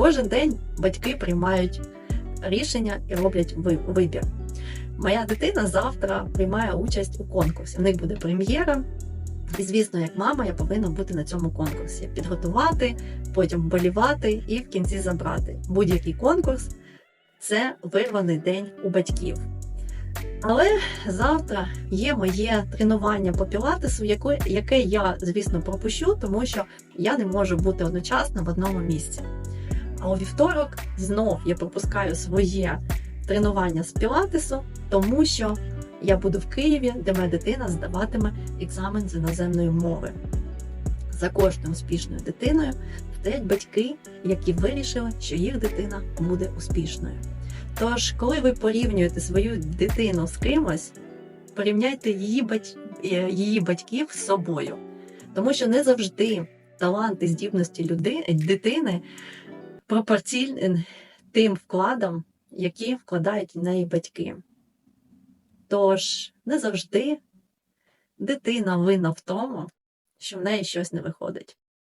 Кожен день батьки приймають рішення і роблять вибір. Моя дитина завтра приймає участь у конкурсі. В них буде прем'єра. І, звісно, як мама, я повинна бути на цьому конкурсі, підготувати, потім вболівати і в кінці забрати. Будь-який конкурс це вирваний день у батьків. Але завтра є моє тренування по пілатесу, яке, яке я, звісно, пропущу, тому що я не можу бути одночасно в одному місці. А у вівторок знов я пропускаю своє тренування з пілатесу, тому що я буду в Києві, де моя дитина здаватиме екзамен з іноземної мови. За кожною успішною дитиною стоять батьки, які вирішили, що їх дитина буде успішною. Тож, коли ви порівнюєте свою дитину з кимось, порівняйте її, бать... е, її батьків з собою. Тому що не завжди таланти, здібності люди... дитини пропорційні тим вкладам, які вкладають в неї батьки. Тож не завжди дитина винна в тому, що в неї щось не виходить.